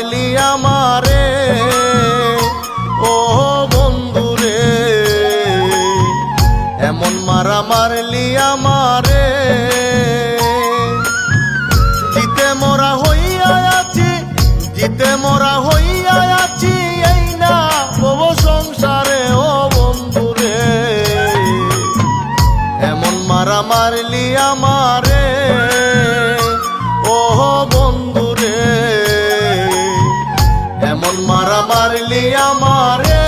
মারলি আমারে। ও বন্ধুরে, এমন মারা মারলি আমারে। জিতে মরা হইয়া আছি, জিতে মরা হইয়া আছি, এই না তব সংসারে, ও বন্ধুরে। এমন মারা মারলি আমারে। মারা মারলি আমারে।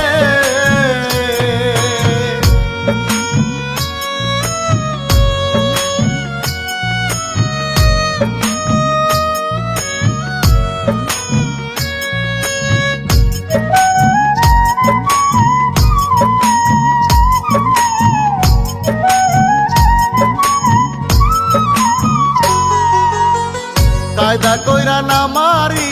কায়দা কইরা না মারিয়া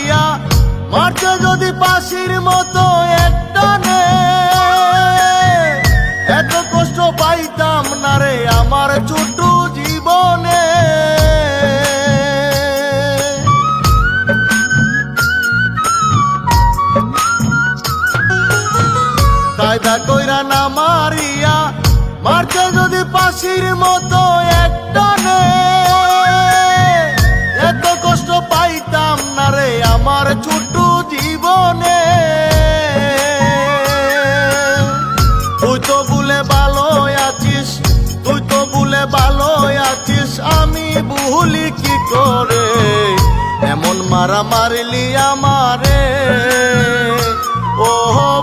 কায়দা কইরা না মারিয়া, মারতে যদি পাশির মতো একটানে এত কষ্ট পাইতাম না রে আমার ছোট জীবনে। তুই তো বলে ভালো আছিস, তুই তো বলে ভালো আছিস, আমি ভুলি কি করে? এমন মারা মারলি আমারে ও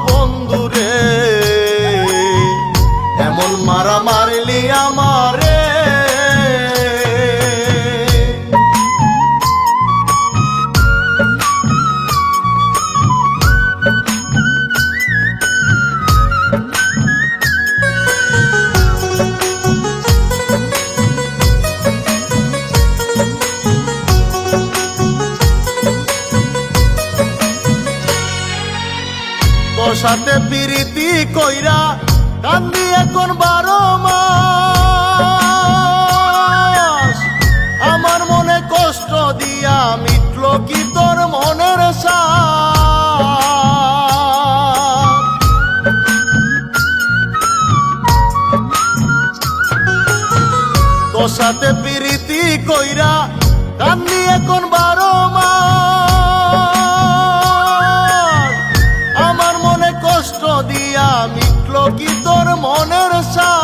বন্ধুরে সাথে পিরিতি কইরা কান্দি এখন বারো মাস। আমার মনে কষ্ট দিয়া মিটলো কি তোর মনের সাথ সাথে পিরিতি কইরা কি তোর মনের সাথ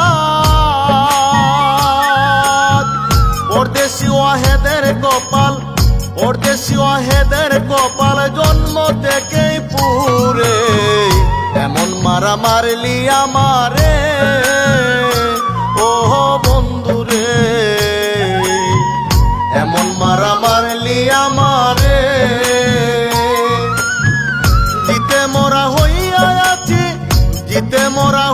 পরদেশি ওয়াহেদের কপাল পরদেশি ওয়াহেদের কপাল জন্ম থেকেই পুরে। এমন মারা মারলি আমারে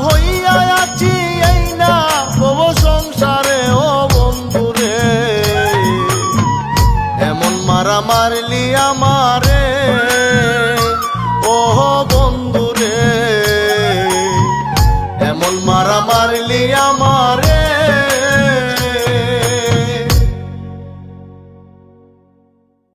হইয়া আছি এই না ভব সংসারে, ও বন্ধুরে। এমন মারা মারলি আমারে ও বন্ধুরে। এমন মারা মারলি আমার